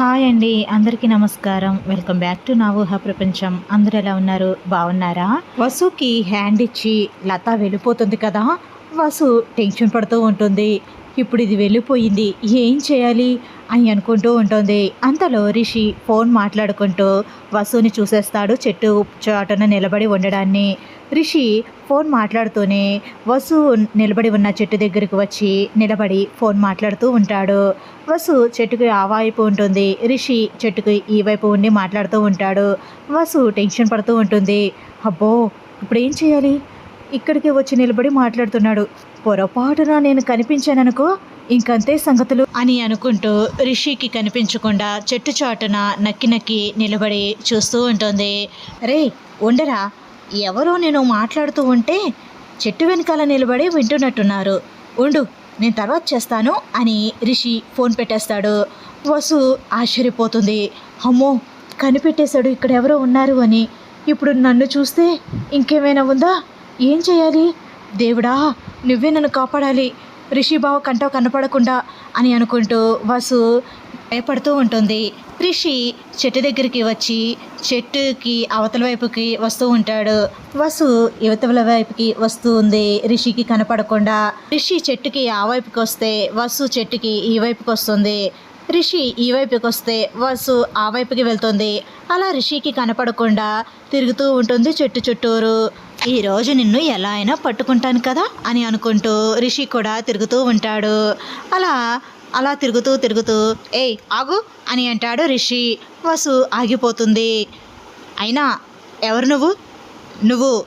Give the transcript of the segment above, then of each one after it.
Hi అండి అందరికీ నమస్కారం. వెల్కమ్ బ్యాక్ టు నా ఊహ ప్రపంచం. అందరు ఎలా ఉన్నారు? బాగున్నారా? వసుకి హ్యాండ్ ఇచ్చి లత వెళ్ళిపోతుంది కదా? వసు టెన్షన్ పడుతూ ఉంటుంది. ఇప్పుడు ఇది వెళ్ళిపోయింది ఏం చేయాలి? అని అనుకుంటూ ఉంటుంది. అంతలో రిషి ఫోన్ మాట్లాడుకుంటూ వసుని చూసేస్తాడు చెట్టు చాటున నిలబడి ఉండడాన్ని. రిషి ఫోన్ మాట్లాడుతూనే వసు నిలబడి ఉన్న చెట్టు దగ్గరికి వచ్చి నిలబడి ఫోన్ మాట్లాడుతూ ఉంటాడు. వసు చెట్టుకి ఆ వైపు ఉంటుంది. రిషి చెట్టుకి ఈ వైపు ఉండి మాట్లాడుతూ ఉంటాడు. వసు టెన్షన్ పడుతూ ఉంటుంది. అబ్బో ఇప్పుడు ఏం చేయాలి? ఇక్కడికి వచ్చి నిలబడి మాట్లాడుతున్నాడు. పొరపాటున నేను కనిపించాననుకో ఇంకంతే సంగతులు అని అనుకుంటూ రిషికి కనిపించకుండా చెట్టు చాటున నక్కి నక్కి నిలబడి చూస్తూ ఉంటుంది. రే ఉండరా? ఎవరో నేను మాట్లాడుతూ ఉంటే చెట్టు వెనకాల నిలబడి వింటున్నట్టున్నారు. ఉండు నేను తర్వాత చేస్తాను అని రిషి ఫోన్ పెట్టేస్తాడు. వసు ఆశ్చర్యపోతుంది. అమ్మో కనిపెట్టేశాడు ఇక్కడ ఎవరో ఉన్నారు అని. ఇప్పుడు నన్ను చూస్తే ఇంకేమైనా ఉందా? ఏం చేయాలి? దేవుడా నువ్వే నన్ను కాపాడాలి. రిషి బావ కంటో కనపడకుండా అని అనుకుంటూ వసు భయపడుతూ ఉంటుంది. రిషి చెట్టు దగ్గరికి వచ్చి చెట్టుకి అవతల వైపుకి వస్తూ ఉంటాడు. వసు యువతల వైపుకి వస్తూ ఉంది. రిషికి కనపడకుండా రిషి చెట్టుకి ఆ వైపుకి వస్తే వసు చెట్టుకి ఈ వైపుకి వస్తుంది. రిషి ఈ వైపుకి వస్తే వసు ఆ వైపుకి వెళ్తుంది. అలా రిషికి కనపడకుండా తిరుగుతూ ఉంటుంది చెట్టు చుట్టూరు. ఈ రోజు నిన్ను ఎలా అయినా పట్టుకుంటాను కదా అని అనుకుంటూ రిషి కూడా తిరుగుతూ ఉంటాడు. అలా అలా తిరుగుతూ తిరుగుతూ ఏయ్ ఆగు అని అంటాడు రిషి. వసు ఆగిపోతుంది. అయినా ఎవరు నువ్వు? నువ్వు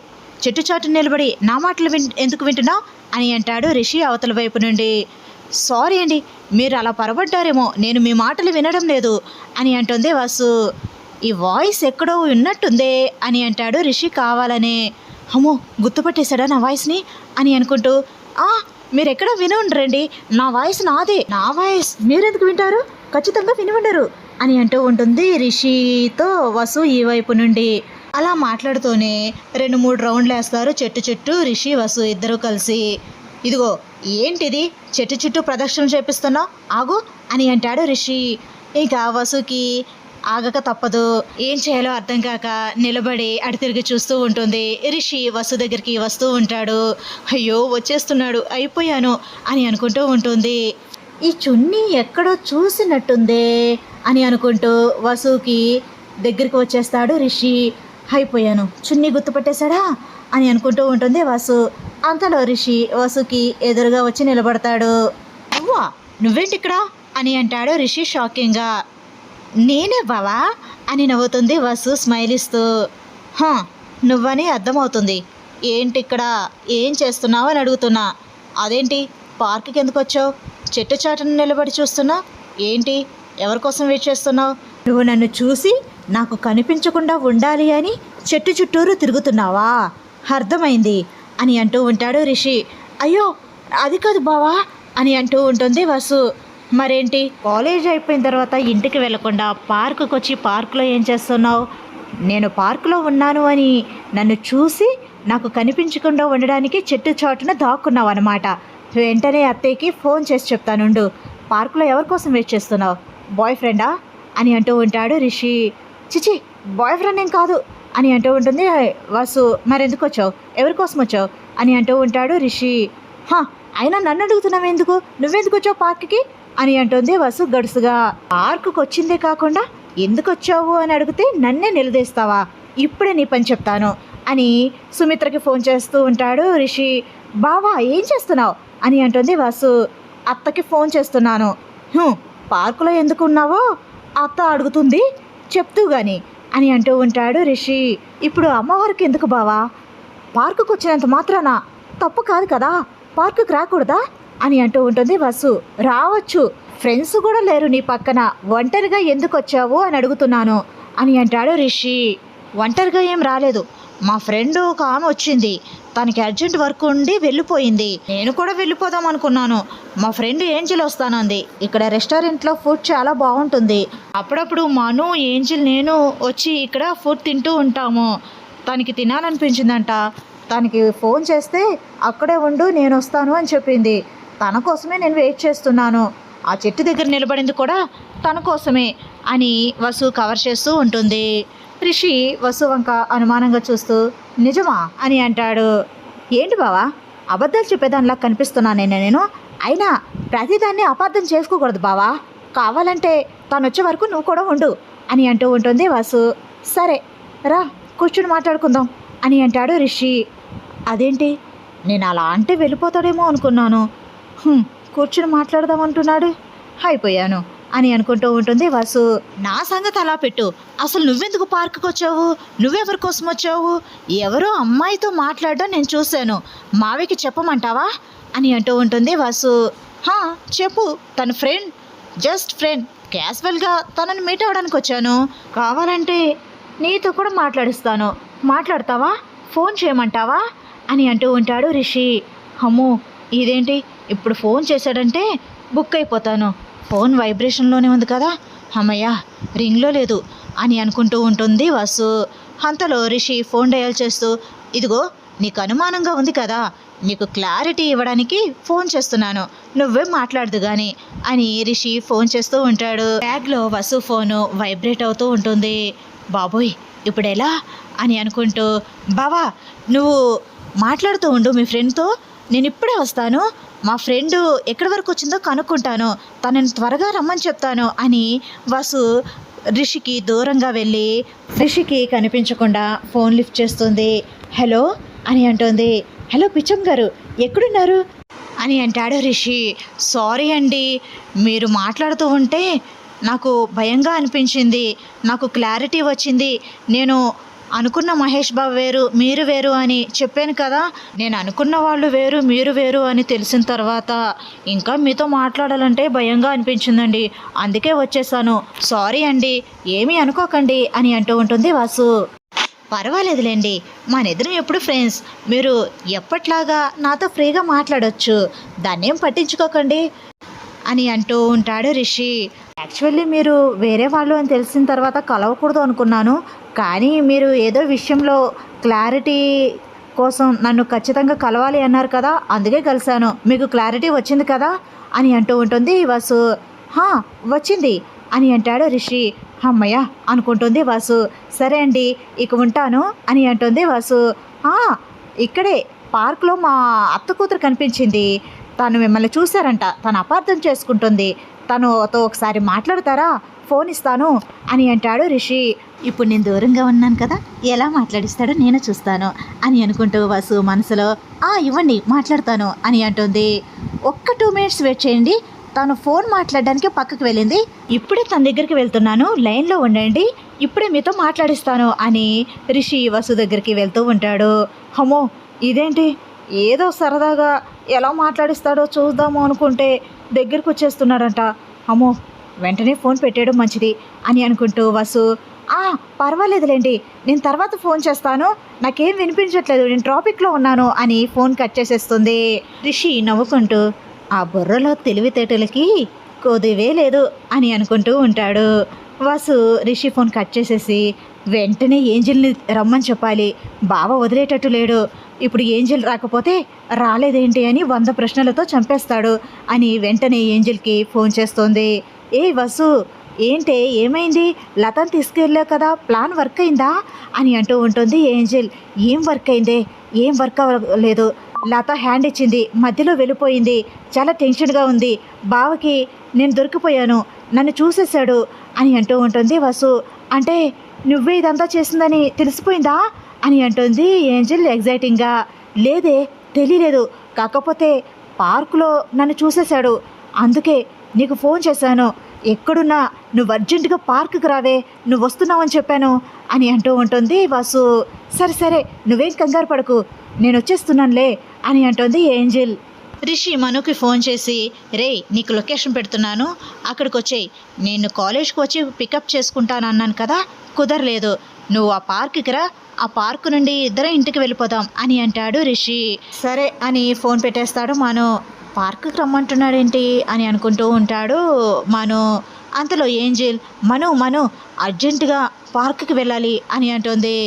చెట్టు చాటు నిలబడి నా మాటలు విన్ ఎందుకు వింటున్నావు? అని అంటాడు రిషి అవతల వైపు నుండి. సారీ అండి మీరు అలా పొరబడ్డారేమో నేను మీ మాటలు వినడం లేదు అని అంటుంది వసు. ఈ వాయిస్ ఎక్కడో ఉన్నట్టుందే అని అంటాడు రిషి కావాలనే. అమ్మో గుర్తుపట్టేశాడా నా వాయిస్ని? అని అనుకుంటూ ఆ మీరు ఎక్కడ విని ఉండరండి. నా వాయిస్ నాదే. నా వాయిస్ మీరెందుకు వింటారు? ఖచ్చితంగా విని ఉండరు అని అంటూ ఉంటుంది రిషితో వసు ఈ వైపు నుండి. అలా మాట్లాడుతూనే రెండు మూడు రౌండ్లు వేస్తారు చెట్టు చుట్టూ రిషి వసు ఇద్దరు కలిసి. ఇదిగో ఏంటిది? చెట్టు చుట్టూ ప్రదక్షిణ చేపిస్తున్నావు ఆగు అని అంటాడు రిషి. ఇంకా వసుకి ఆగక తప్పదు. ఏం చేయాలో అర్థం కాక నిలబడి అటు తిరిగి చూస్తూ ఉంటుంది. రిషి వసు దగ్గరికి వస్తూ ఉంటాడు. అయ్యో వచ్చేస్తున్నాడు. అయిపోయాను అని అనుకుంటూ ఉంటుంది. ఈ చున్నీ ఎక్కడో చూసినట్టుందే అని అనుకుంటూ వసుకి దగ్గరికి వచ్చేస్తాడు రిషి. అయిపోయాను. చున్నీ గుర్తుపట్టేశాడా అని అనుకుంటూ ఉంటుంది వసు. అంతలో రిషి వసుకి ఎదురుగా వచ్చి నిలబడతాడు. నువ్వా నువ్వేంటి ఇక్కడ అని అంటాడు రిషి షాకింగ్గా. నేనే బావా అని నవ్వుతుంది వసు స్మైల్ ఇస్తూ "హా, నువ్వని అర్థమవుతుంది. ఏంటి ఇక్కడ ఏం చేస్తున్నావు అని అడుగుతున్నా. అదేంటి పార్క్కి ఎందుకు వచ్చావు? చెట్టు చాటును నిలబడి చూస్తున్నా. ఏంటి ఎవరి కోసం వెయిట్ చేస్తున్నావు? నువ్వు నన్ను చూసి నాకు కనిపించకుండా ఉండాలి అని చెట్టు చుట్టూరు తిరుగుతున్నావా? అర్థమైంది అని అంటూ ఉంటాడు రిషి. అయ్యో అది కాదు బావా అని అంటూ ఉంటుంది వసు. మరేంటి? కాలేజ్ అయిపోయిన తర్వాత ఇంటికి వెళ్ళకుండా పార్కుకి వచ్చి పార్కులో ఏం చేస్తున్నావు? నేను పార్కులో ఉన్నాను అని నన్ను చూసి నాకు కనిపించకుండా ఉండడానికి చెట్టు చాటున దాక్కున్నావు అనమాట వెంటనే అత్తయ్యకి ఫోన్ చేసి చెప్తానుండు పార్కులో ఎవరి కోసం వెయిట్ చేస్తున్నావు? బాయ్ ఫ్రెండా? అని అంటూ ఉంటాడు రిషి. చిచి బాయ్ ఫ్రెండ్ ఏం కాదు అని అంటూ ఉంటుంది. వాసు మరెందుకు వచ్చావు? ఎవరి కోసం వచ్చావు? అని అంటూ ఉంటాడు రిషి. హా అయినా నన్ను అడుగుతున్నావు ఎందుకు నువ్వెందుకు వచ్చావు పార్క్కి? అని అంటుంది వసు గడుసుగా. పార్కుకు వచ్చిందే కాకుండా ఎందుకు వచ్చావు అని అడిగితే నన్నే నిలదీస్తావా? ఇప్పుడే నీ పని చెప్తాను అని సుమిత్రకి ఫోన్ చేస్తూ ఉంటాడు రిషి. బావా ఏం చేస్తున్నావు? అని అంటుంది వసు. అత్తకి ఫోన్ చేస్తున్నాను. పార్కులో ఎందుకు ఉన్నావో అత్త అడుగుతుంది చెప్తూ గాని అని అంటూ ఉంటాడు రిషి. ఇప్పుడు అమ్మవారికి ఎందుకు బావా? పార్కుకు వచ్చినంత మాత్రాన తప్పు కాదు కదా? పార్కుకు రాకూడదా? అని అంటూ ఉంటుంది. వసు రావచ్చు. ఫ్రెండ్స్ కూడా లేరు నీ పక్కన. ఒంటరిగా ఎందుకు వచ్చావు అని అడుగుతున్నాను అని అంటాడు రిషి. ఒంటరిగా ఏం రాలేదు. మా ఫ్రెండ్ ఒక ఆమె వచ్చింది. తనకి అర్జెంట్ వర్క్ ఉండి వెళ్ళిపోయింది. నేను కూడా వెళ్ళిపోదాం అనుకున్నాను. మా ఫ్రెండ్ ఏంజిల్ వస్తానంది. ఇక్కడ రెస్టారెంట్లో ఫుడ్ చాలా బాగుంటుంది. అప్పుడప్పుడు మను ఏంజిల్ నేను వచ్చి ఇక్కడ ఫుడ్ తింటూ ఉంటాము. తనకి తినాలనిపించిందంట. తనకి ఫోన్ చేస్తే అక్కడే ఉండు నేను వస్తాను అని చెప్పింది. తన కోసమే నేను వెయిట్ చేస్తున్నాను. ఆ చెట్టు దగ్గర నిలబడింది కూడా తన కోసమే అని వసు కవర్ చేస్తూ ఉంటుంది. రిషి వసు వంక అనుమానంగా చూస్తూ నిజమా? అని అంటాడు. ఏంటి బావా? అబద్ధాలు చెప్పేదానిలా కనిపిస్తున్నానే నేను. అయినా ప్రతిదాన్ని అబద్ధం చేసుకోకూడదు బావా. కావాలంటే తను వచ్చే వరకు నువ్వు కూడా ఉండు అని అంటూ ఉంటుంది వాసు. సరే రా కూర్చుని మాట్లాడుకుందాం అని అంటాడు రిషి. అదేంటి? నేను అలా అంటే వెళ్ళిపోతాడేమో అనుకున్నాను. కూర్చుని మాట్లాడదాం అంటున్నాడు. అయిపోయాను అని అనుకుంటూ ఉంటుంది వాసు. నా సంగతి అలా పెట్టు. అసలు నువ్వెందుకు పార్కుకి వచ్చావు? నువ్వెవరి కోసం వచ్చావు? ఎవరో అమ్మాయితో మాట్లాడడం నేను చూశాను. మావికి చెప్పమంటావా? అని అంటూ ఉంటుంది వాసు. హా చెప్పు తన ఫ్రెండ్ జస్ట్ ఫ్రెండ్ క్యాజువల్గా తనని మీట్ అవ్వడానికి వచ్చాను. కావాలంటే నీతో కూడా మాట్లాడిస్తాను. మాట్లాడతావా? ఫోన్ చేయమంటావా? అని అంటూ ఉంటాడు రిషి. అమ్మో ఇదేంటి? ఇప్పుడు ఫోన్ చేశాడంటే బుక్ అయిపోతాను. ఫోన్ వైబ్రేషన్లోనే ఉంది కదా. అమ్మయ్య రింగ్లో లేదు అని అనుకుంటూ ఉంటుంది వాసు. అంతలో రిషి ఫోన్ డయల్ చేస్తూ ఇదిగో నీకు అనుమానంగా ఉంది కదా. నీకు క్లారిటీ ఇవ్వడానికి ఫోన్ చేస్తున్నాను. నువ్వే మాట్లాడదు కానీ అని రిషి ఫోన్ చేస్తూ ఉంటాడు. బ్యాగ్లో వసు ఫోను వైబ్రేట్ అవుతూ ఉంటుంది. బాబోయ్ ఇప్పుడు ఎలా? అని అనుకుంటూ బావా నువ్వు మాట్లాడుతూ ఉండు మీ ఫ్రెండ్తో. నేను ఇప్పుడే వస్తాను. మా ఫ్రెండ్ ఎక్కడి వరకు వచ్చిందో కనుక్కుంటాను. తనని త్వరగా రమ్మని చెప్తాను అని వసు రిషికి దూరంగా వెళ్ళి రిషికి కనిపించకుండా ఫోన్ లిఫ్ట్ చేస్తుంది. హలో అని అంటుంది. హలో పిచ్చం గారు ఎక్కడున్నారు? అని అంటాడు రిషి. సారీ అండి మీరు మాట్లాడుతూ ఉంటే నాకు భయంగా అనిపించింది. నాకు క్లారిటీ వచ్చింది. నేను అనుకున్న మహేష్ బాబు వేరు మీరు వేరు అని చెప్పాను కదా. నేను అనుకున్న వాళ్ళు వేరు మీరు వేరు అని తెలిసిన తర్వాత ఇంకా మీతో మాట్లాడాలంటే భయంగా అనిపించిందండి. అందుకే వచ్చేసాను. సారీ అండి ఏమీ అనుకోకండి అని అంటూ ఉంటుంది వాసు. పర్వాలేదులేండి మనిద్దరం ఎప్పుడు ఫ్రెండ్స్. మీరు ఎప్పట్లాగా నాతో ఫ్రీగా మాట్లాడొచ్చు. దాన్నేం పట్టించుకోకండి అని అంటూ ఉంటాడు రిషి. యాక్చువల్లీ మీరు వేరే వాళ్ళు అని తెలిసిన తర్వాత కలవకూడదు అనుకున్నాను. కానీ మీరు ఏదో విషయంలో క్లారిటీ కోసం నన్ను ఖచ్చితంగా కలవాలి అన్నారు కదా అందుకే కలిశాను. మీకు క్లారిటీ వచ్చింది కదా అని అంటూ ఉంటుంది వాసు. హా వచ్చింది అని అంటాడు రిషి. అమ్మయ్య అనుకుంటుంది వాసు. సరే అండి ఇక ఉంటాను అని అంటుంది వాసు. ఇక్కడే పార్క్లో మా అత్త కూతురు కనిపించింది. తను మిమ్మల్ని చూశారంట. తను అపార్థం చేసుకుంటుంది. తనుతో ఒకసారి మాట్లాడతారా? ఫోన్ ఇస్తాను అని అంటాడు రిషి. ఇప్పుడు నేను దూరంగా ఉన్నాను కదా ఎలా మాట్లాడిస్తాడో నేను చూస్తాను అని అనుకుంటూ వసు మనసులో ఆ ఇవ్వండి మాట్లాడతాను అని అంటుంది. ఒక్క టూ మినిట్స్ వెయిట్ చేయండి. తను ఫోన్ మాట్లాడడానికి పక్కకు వెళ్ళింది. ఇప్పుడే తన దగ్గరికి వెళ్తున్నాను లైన్లో ఉండండి. ఇప్పుడే మీతో మాట్లాడిస్తాను అని రిషి వసు దగ్గరికి వెళ్తూ ఉంటాడు. హమో ఇదేంటి? ఏదో సరదాగా ఎలా మాట్లాడిస్తాడో చూద్దాము అనుకుంటే దగ్గరికి వచ్చేస్తున్నాడంట అమ్మో వెంటనే ఫోన్ పెట్టేయడం మంచిది అని అనుకుంటూ వసు ఆ పర్వాలేదులేండి నేను తర్వాత ఫోన్ చేస్తాను నాకేం వినిపించట్లేదు నేను ట్రాఫిక్లో ఉన్నాను అని ఫోన్ కట్ చేసేస్తుంది. రిషి నవ్వుకుంటూ ఆ బుర్రలో తెలివితేటలకి కొదివే లేదు అని అనుకుంటూ ఉంటాడు. వాసు రిషి ఫోన్ కట్ చేసేసి వెంటనే ఏంజిల్ని రమ్మని చెప్పాలి బావ వదిలేటట్టు లేడు ఇప్పుడు ఏంజిల్ రాకపోతే రాలేదేంటి అని వంద ప్రశ్నలతో చంపేస్తాడు అని వెంటనే ఏంజిల్కి ఫోన్ చేస్తోంది. ఏ వసు ఏంటే ఏమైంది? లతను తీసుకెళ్ళావు కదా ప్లాన్ వర్క్ అయిందా? అని అంటూ ఉంటుంది ఏంజిల్. ఏం వర్క్ అయిందే? ఏం వర్క్ అవ్వలేదు. లత హ్యాండ్ ఇచ్చింది. మధ్యలో వెళ్ళిపోయింది. చాలా టెన్షన్గా ఉంది. బావకి నేను దొరికిపోయాను. నన్ను చూసేశాడు అని అంటూ ఉంటుంది వసు. అంటే నువ్వే ఇదంతా చేసిందని తెలిసిపోయిందా? అని అంటుంది ఏంజిల్ ఎగ్జైటింగ్గా లేదే తెలియలేదు. కాకపోతే పార్కులో నన్ను చూసేశాడు. అందుకే నీకు ఫోన్ చేశాను. ఎక్కడున్నా నువ్వు అర్జెంటుగా పార్క్కి రావే నువ్వు వస్తున్నావని చెప్పాను అని అంటూ ఉంటుంది వాసు. సరే సరే నువ్వేం కంగారు పడకు నేను వచ్చేస్తున్నానులే అని అంటుంది ఏంజిల్. రిషి మనుకి ఫోన్ చేసి రే నీకు లొకేషన్ పెడుతున్నాను అక్కడికి వచ్చేయి నేను కాలేజ్కి వచ్చి పికప్ చేసుకుంటాను అన్నాను కదా కుదరలేదు. నువ్వు ఆ పార్క్కి రా ఆ పార్క్ నుండి ఇద్దరం ఇంటికి వెళ్ళిపోదాం అని అంటాడు రిషి. సరే అని ఫోన్ పెట్టేస్తాడు మను. పార్క్కి రమ్మంటున్నాడేంటి అని అనుకుంటూ ఉంటాడు మను. అంతలో ఏంజిల్ మను మను అర్జెంటుగా పార్క్కి వెళ్ళాలి అని అంటుంది.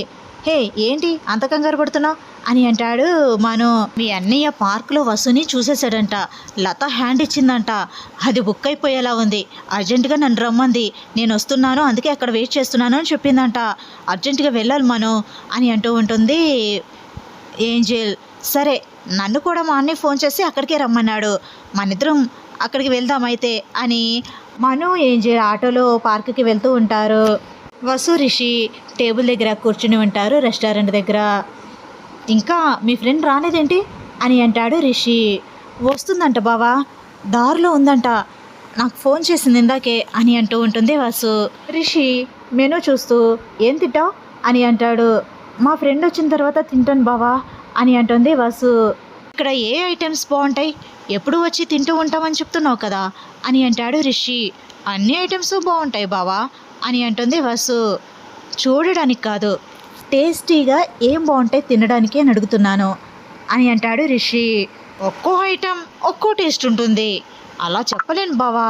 హే ఏంటి అంత కంగారు పడుతున్నావు? అని అంటాడు మను. మీ అన్నయ్య పార్కులో వసుని చూసేశాడంట లత హ్యాండ్ ఇచ్చిందంట అది బుక్ అయిపోయేలా ఉంది అర్జెంటుగా నన్ను రమ్మంది నేను వస్తున్నాను అందుకే అక్కడ వెయిట్ చేస్తున్నాను అని చెప్పిందంట. అర్జెంటుగా వెళ్ళాలి మను అని అంటూ ఉంటుంది ఏంజెల్. సరే నన్ను కూడా మా అన్నయ్య ఫోన్ చేసి అక్కడికే రమ్మన్నాడు. మనిద్దరం అక్కడికి వెళ్దాం అయితే అని మను ఏంజెల్ ఆటోలో పార్కుకి వెళ్తూ ఉంటారు. వసు రిషి టేబుల్ దగ్గర కూర్చుని ఉంటారు రెస్టారెంట్ దగ్గర. ఇంకా మీ ఫ్రెండ్ రాలేదేంటి? అని అంటాడు రిషి. వస్తుందంట బావా దారిలో ఉందంట. నాకు ఫోన్ చేసింది ఇందాకే అని అంటూ ఉంటుంది వాసు. రిషి మెనూ చూస్తూ ఏం తింటావు? అని అంటాడు. మా ఫ్రెండ్ వచ్చిన తర్వాత తింటాను బావా అని అంటుంది వసు. ఇక్కడ ఏ ఐటమ్స్ బాగుంటాయి ఎప్పుడు వచ్చి తింటూ ఉంటామని చెప్తున్నావు కదా? అని అంటాడు రిషి. అన్ని ఐటమ్స్ బాగుంటాయి బావా అని అంటుంది వసు. చూడడానికి కాదు టేస్టీగా ఏం బాగుంటాయి తినడానికి అని అడుగుతున్నాను అని అంటాడు రిషి. ఒక్కో ఐటెం ఒక్కో టేస్ట్ ఉంటుంది. అలా చెప్పలేను బావా.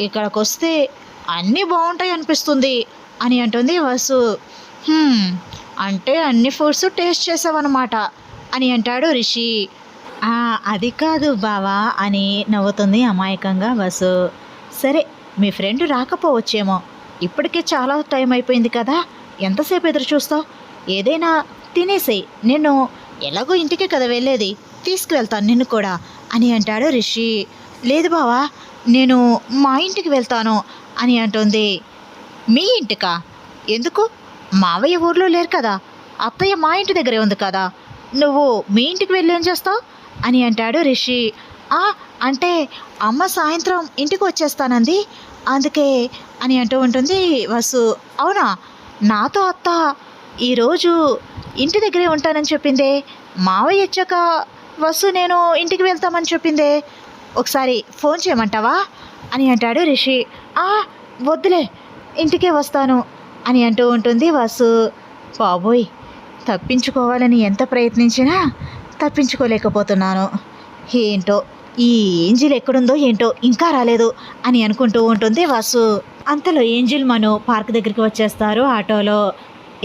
ఇక్కడికి వస్తే అన్నీ బాగుంటాయి అనిపిస్తుంది అని అంటుంది వసు. అంటే అన్ని ఫుడ్స్ టేస్ట్ చేసావన్నమాట. అని అంటాడు రిషి. అది కాదు బావా అని నవ్వుతుంది అమాయకంగా వసు. సరే మీ ఫ్రెండ్ రాకపోవచ్చేమో. ఇప్పటికే చాలా టైం అయిపోయింది కదా. ఎంతసేపు ఎదురు చూస్తావు? ఏదైనా తినేసేయి. నేను ఎలాగో ఇంటికే కదా వెళ్ళేది. తీసుకువెళ్తాను నిన్ను కూడా అని అంటాడు రిషి. లేదు బావా నేను మా ఇంటికి వెళ్తాను అని అంటుంది. మీ ఇంటికా? ఎందుకు? మావయ్య ఊర్లో లేరు కదా. అత్తయ్య మా ఇంటి దగ్గరే ఉంది కదా. నువ్వు మీ ఇంటికి వెళ్ళి ఏం చేస్తావు? అని అంటాడు రిషి. "ఆ, అంటే అమ్మ సాయంత్రం ఇంటికి వచ్చేస్తానంది. అందుకే అని అంటూ ఉంటుంది వసు. అవునా? నాతో అత్త ఈరోజు ఇంటి దగ్గరే ఉంటానని చెప్పిందే. మావయ్య వచ్చాక వసు నేను ఇంటికి వెళ్తామని చెప్పిందే. ఒకసారి ఫోన్ చేయమంటావా? అని అంటాడు రిషి. "ఆ, వద్దులే ఇంటికే వస్తాను అని అంటూ ఉంటుంది వసు. బాబోయ్. తప్పించుకోవాలని ఎంత ప్రయత్నించినా తప్పించుకోలేకపోతున్నాను. ఏంటో ఈ ఏంజిల్ ఎక్కడుందో ఏంటో ఇంకా రాలేదు అని అనుకుంటూ ఉంటుంది వాసు. అంతలో ఏంజిల్ మను పార్క్ దగ్గరికి వచ్చేస్తారు ఆటోలో.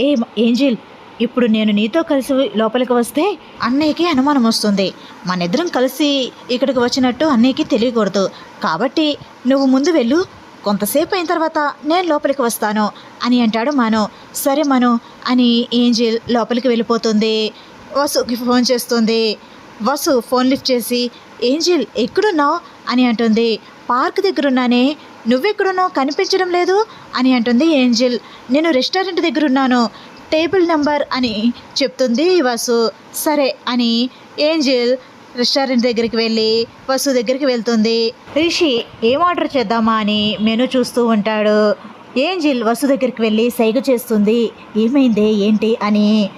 ఏ ఏంజిల్? ఇప్పుడు నేను నీతో కలిసి లోపలికి వస్తే అన్నయ్యకి అనుమానం వస్తుంది. మన ఇద్దరం కలిసి ఇక్కడికి వచ్చినట్టు అన్నయ్యకి తెలియకూడదు. కాబట్టి నువ్వు ముందు వెళ్ళు కొంతసేపు అయిన తర్వాత నేను లోపలికి వస్తాను అని అంటాడు మను. సరే మను అని ఏంజిల్ లోపలికి వెళ్ళిపోతుంది. వసుకి ఫోన్ చేస్తుంది. వసు ఫోన్ లిఫ్ట్ చేసి ఏంజిల్ ఎక్కడున్నావు? అని అంటుంది. పార్క్ దగ్గర ఉన్నానే నువ్వెక్కడున్నావు? కనిపించడం లేదు? అని అంటుంది ఏంజిల్. నేను రెస్టారెంట్ దగ్గర ఉన్నాను టేబుల్ నెంబర్ అని చెప్తుంది వసు. సరే అని ఏంజిల్ రెస్టారెంట్ దగ్గరికి వెళ్ళి వసు దగ్గరికి వెళ్తుంది. రిషి ఏం ఆర్డర్ చేద్దామా? అని మెను చూస్తూ ఉంటాడు. ఏంజిల్ వసు దగ్గరికి వెళ్ళి సైగ చేస్తుంది. ఏమైంది? ఏంటి? అని.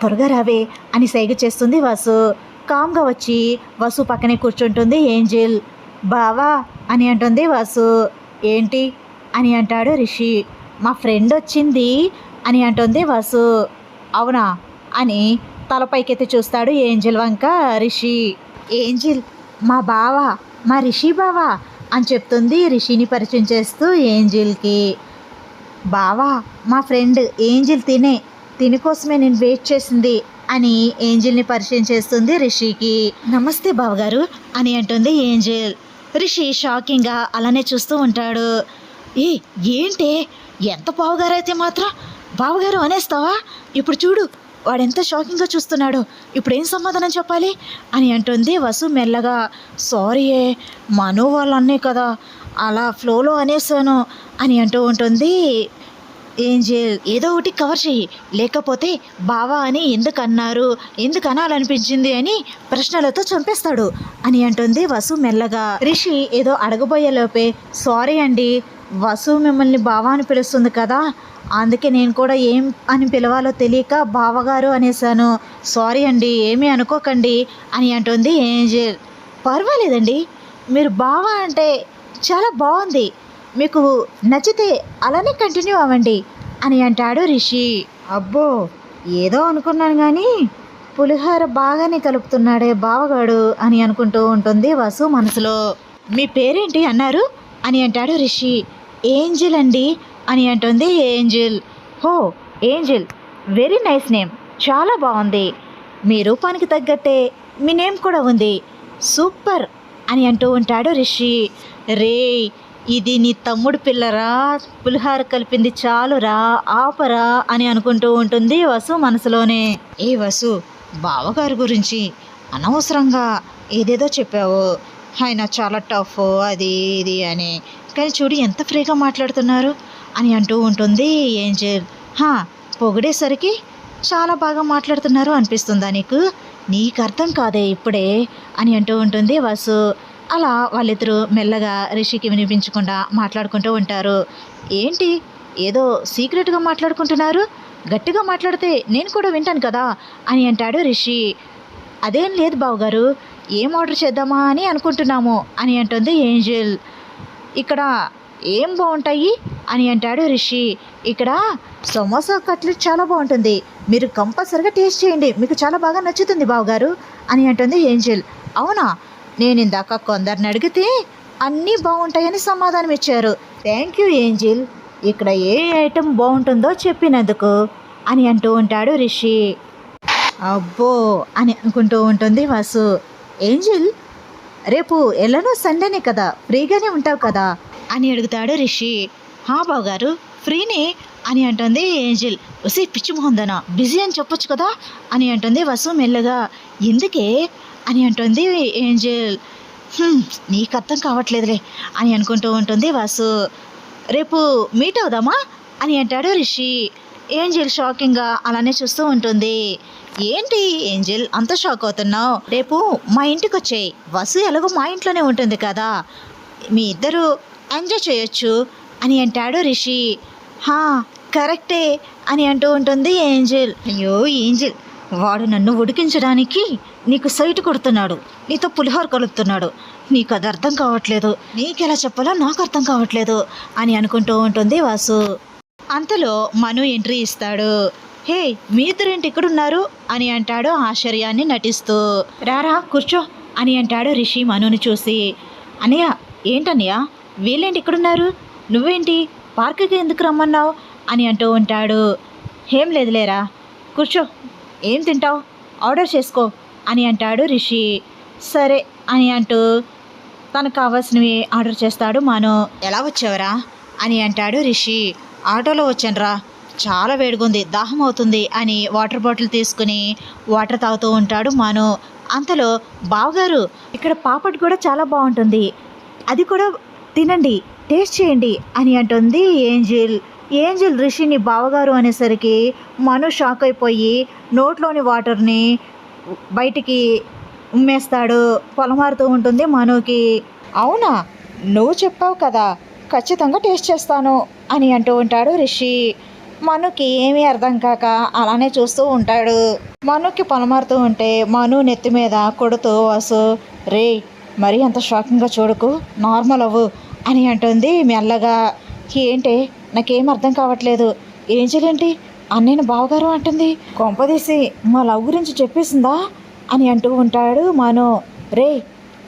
త్వరగా రావే అని సైగ చేస్తుంది వసు. కామ్గా వచ్చి వసు పక్కనే కూర్చుంటుంది. ఏంజిల్ బావా? అని అంటుంది వసు. ఏంటి? అని అంటాడు రిషి. మా ఫ్రెండ్ వచ్చింది అని అంటుంది వసు. అవునా? అని తలపైకెత్తి చూస్తాడు ఏంజిల్ వంక. రిషి ఏంజిల్ మా బావ మా రిషి బావా అని చెప్తుంది రిషిని పరిచయం చేస్తూ ఏంజిల్కి. బావా మా ఫ్రెండ్ ఏంజిల్ తినే తిని కోసమే నేను వెయిట్ చేసింది అని ఏంజిల్ని పరిచయం చేస్తుంది రిషికి. నమస్తే బావగారు అని అంటుంది ఏంజిల్. రిషి షాకింగ్గా అలానే చూస్తూ ఉంటాడు. ఏ ఏంటి? ఎంత బావగారు అయితే మాత్రం బావగారు అనేస్తావా? ఇప్పుడు చూడు వాడెంత షాకింగ్గా చూస్తున్నాడు. ఇప్పుడు ఏం సమాధానం చెప్పాలి? అని అంటుంది వసు మెల్లగా. సారీయే మనో వాళ్ళు అన్నే కదా. అలా ఫ్లోలో అనేసాను అని అంటూ ఉంటుంది. ఏంజెల్ ఏదో ఒకటి కవర్ చెయ్యి. లేకపోతే బావా అని ఎందుకు అన్నారు ఎందుకు అనాలనిపించింది అని ప్రశ్నలతో చంపేస్తాడు అని అంటుంది వసు మెల్లగా. రిషి ఏదో అడగబోయే లోపే సారీ అండి వసు మిమ్మల్ని బావా అని పిలుస్తుంది కదా అందుకే నేను కూడా ఏం అని పిలవాలో తెలియక బావగారు అనేసాను సారీ అండి ఏమీ అనుకోకండి అని అంటుంది ఏంజెల్. పర్వాలేదండి మీరు బావా అంటే చాలా బాగుంది మీకు నచ్చితే అలానే కంటిన్యూ అవ్వండి అని అంటాడు రిషి. అబ్బో ఏదో అనుకున్నాను కానీ పులిహోర బాగానే కలుపుతున్నాడే బావగాడు అని అనుకుంటూ ఉంటుంది వసు మనసులో. మీ పేరేంటి? అన్నారు అని అంటాడు రిషి. ఏంజిల్ అండి అని అంటుంది ఏంజిల్. హో ఏంజిల్ వెరీ నైస్ నేమ్ చాలా బాగుంది. మీ రూపానికి తగ్గట్టే మీ నేమ్ కూడా ఉంది. సూపర్ అని అంటూ ఉంటాడు రిషి. రే ఇది నీ తమ్ముడు పిల్లరా పులిహార కలిపింది చాలురా ఆపరా అని అనుకుంటూ ఉంటుంది వసు మనసులోనే. ఏ వసు బావగారి గురించి అనవసరంగా ఏదేదో చెప్పావు. ఆయన చాలా టఫ్ అది ఇది అని కానీ చూడు ఎంత ఫ్రీగా మాట్లాడుతున్నారు? అని అంటూ ఉంటుంది ఏంజల్. హా పొగిడేసరికి చాలా బాగా మాట్లాడుతున్నారు అనిపిస్తుందా నీకు? నీకు అర్థం కాదే ఇప్పుడే అని అంటూ ఉంటుంది వసు. అలా వాళ్ళిద్దరూ మెల్లగా రిషికి వినిపించకుండా మాట్లాడుకుంటూ ఉంటారు. ఏంటి? ఏదో సీక్రెట్గా మాట్లాడుకుంటున్నారు? గట్టిగా మాట్లాడితే నేను కూడా వింటాను కదా అని అంటాడు రిషి. అదేం లేదు బావగారు ఏం ఆర్డర్ చేద్దామా అని అనుకుంటున్నాము అని అంటుంది ఏంజెల్. ఇక్కడ ఏం బాగుంటాయి అని అంటాడు రిషి. ఇక్కడ సమోసా కట్లెట్ చాలా బాగుంటుంది. మీరు కంపల్సరిగా టేస్ట్ చేయండి. మీకు చాలా బాగా నచ్చుతుంది బావగారు అని అంటుంది ఏంజెల్. అవునా? నేను ఇందాక కొందరిని అడిగితే అన్నీ బాగుంటాయని సమాధానం ఇచ్చారు. Thank you Angel. ఇక్కడ ఏ ఐటెం బాగుంటుందో చెప్పినందుకు అని అంటూ ఉంటాడు రిషి. అబ్బో అని అనుకుంటూ ఉంటుంది వసు. ఏంజిల్ రేపు ఎలానో సండేనే కదా ఫ్రీగానే ఉంటావు కదా? అని అడుగుతాడు రిషి. హా బావగారు ఫ్రీనే అని అంటుంది ఏంజిల్. ఒసే పిచ్చి మొహందన బిజీ అని చెప్పొచ్చు కదా? అని అంటుంది వసు మెల్లగా. ఎందుకే? అని అంటుంది ఏంజిల్. నీకు అర్థం కావట్లేదులే అని అనుకుంటూ ఉంటుంది వాసు. రేపు మీట్ అవుదామా? అని అంటాడు రిషి. ఏంజిల్ షాకింగ్గా అలానే చూస్తూ ఉంటుంది. ఏంటి ఏంజిల్? అంత షాక్ అవుతున్నావు. రేపు మా ఇంటికి వచ్చేయి వసు ఎలాగో మా ఇంట్లోనే ఉంటుంది కదా. మీ ఇద్దరు ఎంజాయ్ చేయొచ్చు అని అంటాడు రిషి. హా కరెక్టే అని అంటూ ఉంటుంది ఏంజిల్. అయ్యో ఏంజిల్ వాడు నన్ను ఉడికించడానికి నీకు సైట్ కొడుతున్నాడు. నీతో పులిహోర కలుపుతున్నాడు. నీకు అది అర్థం కావట్లేదు. నీకెలా చెప్పాలో నాకు అర్థం కావట్లేదు అని అనుకుంటూ ఉంటుంది వాసు. అంతలో మను ఎంట్రీ ఇస్తాడు. హే మీ ఇద్దరేంటి ఇక్కడున్నారు? అని అంటాడు ఆశ్చర్యాన్ని నటిస్తూ. రారా కూర్చో అని అంటాడు రిషి మనుని చూసి. అనయ్య ఏంటన్నయ్య? వీళ్ళేంటి ఇక్కడున్నారు? నువ్వేంటి? పార్కుకి ఎందుకు రమ్మన్నావు? అని అంటూ ఉంటాడు. ఏం లేదులేరా కూర్చో ఏం తింటావు? ఆర్డర్ చేసుకో అని అంటాడు రిషి. సరే అని అంటూ తనకు కావాల్సినవి ఆర్డర్ చేస్తాడు మను. ఎలా వచ్చావరా? అని అంటాడు రిషి. ఆటోలో వచ్చానురా. చాలా వేడిగుంది దాహం అవుతుంది అని వాటర్ బాటిల్ తీసుకుని వాటర్ తాగుతూ ఉంటాడు మాను. అంతలో బావగారు ఇక్కడ పాపడ్ కూడా చాలా బాగుంటుంది అది కూడా తినండి టేస్ట్ చేయండి అని అంటుంది ఏంజిల్. ఏంజిల్ రిషిని బావగారు అనేసరికి మను షాక్ అయిపోయి నోట్లోని వాటర్ని బయటికి ఉమ్మేస్తాడు. పొలమారుతూ ఉంటుంది మనుకి. అవునా? నువ్వు చెప్పావు కదా ఖచ్చితంగా టేస్ట్ చేస్తాను అని అంటూ ఉంటాడు రిషి. మనుకి ఏమీ అర్థం కాక అలానే చూస్తూ ఉంటాడు. మనుకి పొలమారుతూ ఉంటే మను నెత్తి మీద కొడుతూ వసు రే మరీ అంత షాకింగ్గా చూడకు నార్మల్ అవ్వు అని అంటుంది మెల్లగా. ఏంటి నాకేం అర్థం కావట్లేదు. ఏం చేయండి అన్నయ్య బావగారు అంటుంది కొంపదీసి మా లవ్ గురించి చెప్పేసిందా? అని అంటూ ఉంటాడు మను. రే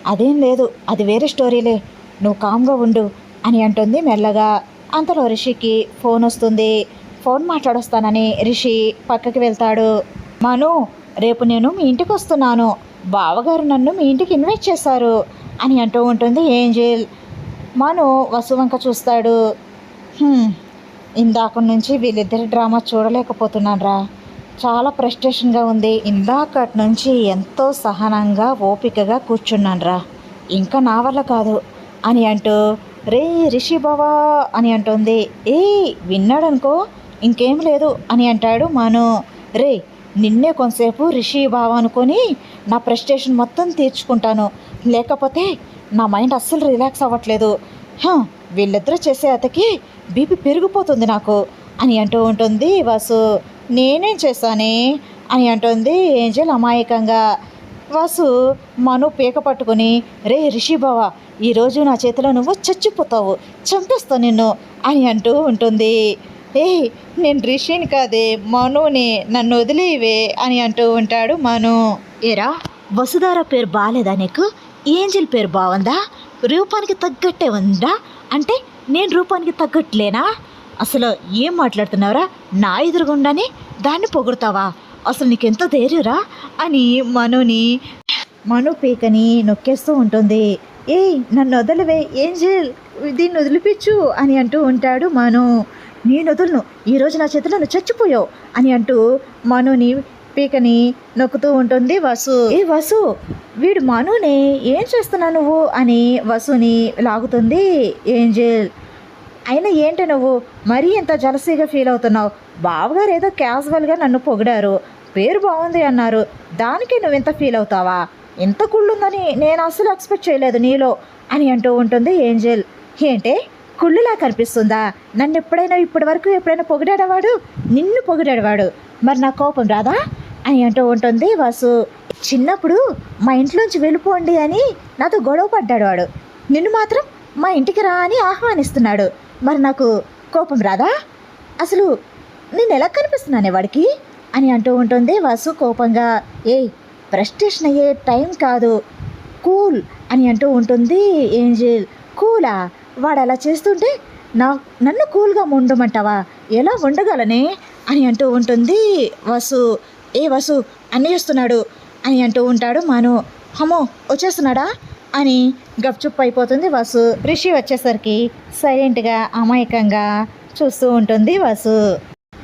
అదేం లేదు అది వేరే స్టోరీలే. నువ్వు కామ్గా ఉండు అని అంటుంది మెల్లగా. అంతలో రిషికి ఫోన్ వస్తుంది. ఫోన్ మాట్లాడొస్తానని రిషి పక్కకి వెళ్తాడు. మను రేపు నేను మీ ఇంటికి వస్తున్నాను. బావగారు నన్ను మీ ఇంటికి ఇన్వైట్ చేశారు అని అంటూ ఉంటుంది ఏంజిల్. మను వసువంక చూస్తాడు. ఇందాక నుంచి వీళ్ళిద్దరి డ్రామా చూడలేకపోతున్నాను రా చాలా ఫ్రస్ట్రేషన్గా ఉంది. ఇందాకటి నుంచి ఎంతో సహనంగా ఓపికగా కూర్చున్నాను రా ఇంకా నా వల్ల కాదు అని అంటూ రే రిషి బావా అని అంటుంది. ఏ విన్నాడనుకో ఇంకేం లేదు అని అంటాడు మాను. రే నిన్నే కొంతసేపు రిషి బావ అనుకొని నా ప్రెస్టేషన్ మొత్తం తీర్చుకుంటాను. లేకపోతే నా మైండ్ అస్సలు రిలాక్స్ అవ్వట్లేదు. వీళ్ళిద్దరూ చేసే అతకి బీపీ పెరిగిపోతుంది నాకు అని అంటూ ఉంటుంది వాసు. నేనేం చేశానే అని అంటుంది ఏంజల్ అమాయకంగా. వాసు మను పీక పట్టుకుని రే రిషి ఈరోజు నా చేతిలో నువ్వు చచ్చిపోతావు చంపేస్తా నిన్ను అని అంటూ ఉంటుంది. ఏ నేను రిషిని కాదే మనుని నన్ను వదిలేవే అని అంటూ ఉంటాడు మను. ఏరా వసుధార పేరు బాగాలేదా నీకు? ఏంజిల్ పేరు బాగుందా రూపానికి తగ్గట్టే ఉందా? అంటే నేను రూపానికి తగ్గట్లేనా? అసలు ఏం మాట్లాడుతున్నావురా? నా ఎదురుగుండానే దాన్ని పొగుడతావా? అసలు నీకెంత ధైర్యరా? అని మనుని మను పీకని నొక్కేస్తూ ఉంటుంది. ఏయ్ నన్ను వదలవే ఏంజల్ దీన్ని వదిలిపించు అని అంటూ ఉంటాడు మను. నేను వదులును ఈరోజు నా చేతిలో నువ్వు చచ్చిపోయావు అని అంటూ మనుని పీకని నొక్కుతూ ఉంటుంది వసు. ఏ వసు వీడు మనుని ఏం చేస్తున్నావు నువ్వు? అని వసుని లాగుతుంది ఏంజల్. అయినా ఏంటి నువ్వు? మరీ ఇంత జలసీగా ఫీల్ అవుతున్నావు. బావగారు ఏదో క్యాజువల్గా నన్ను పొగిడారు. పేరు బాగుంది అన్నారు. దానికి నువ్వు ఇంత ఫీల్ అవుతావా? ఇంత కుళ్ళుందని నేను అసలు ఎక్స్పెక్ట్ చేయలేదు నీలో అని అంటూ ఉంటుంది ఏంజెల్. ఏంటే? కుళ్ళులా కనిపిస్తుందా? నన్ను ఎప్పుడైనా ఇప్పటి వరకు ఎప్పుడైనా పొగిడాడవాడు? నిన్ను పొగిడాడవాడు. మరి నా కోపం రాదా? అని అంటూ ఉంటుంది వాసు. చిన్నప్పుడు మా ఇంట్లోంచి వెళ్ళిపోండి అని నాతో గొడవ పడ్డాడు వాడు. నిన్ను మాత్రం మా ఇంటికి రా అని ఆహ్వానిస్తున్నాడు. మరి నాకు కోపం రాదా? అసలు నేను ఎలా కనిపిస్తున్నానే వాడికి? అని అంటూ ఉంటుంది వాసు కోపంగా ఏయ్ ప్రెస్టేషన్ అయ్యే టైం కాదు. కూల్ అని అంటూ ఉంటుంది ఏంజిల్. కూలా? వాడు అలా చేస్తుంటే నా నన్ను కూల్గా ఉండమంటావా? ఎలా ఉండగలనే? అని అంటూ ఉంటుంది వసు. ఏ వసు అన్నీ చేస్తున్నాడు అని అంటూ ఉంటాడు మాను. హమో వచ్చేస్తున్నాడా? అని గప్చుప్ అయిపోతుంది వసు. రిషి వచ్చేసరికి సైలెంట్గా అమాయకంగా చూస్తూ ఉంటుంది వసు.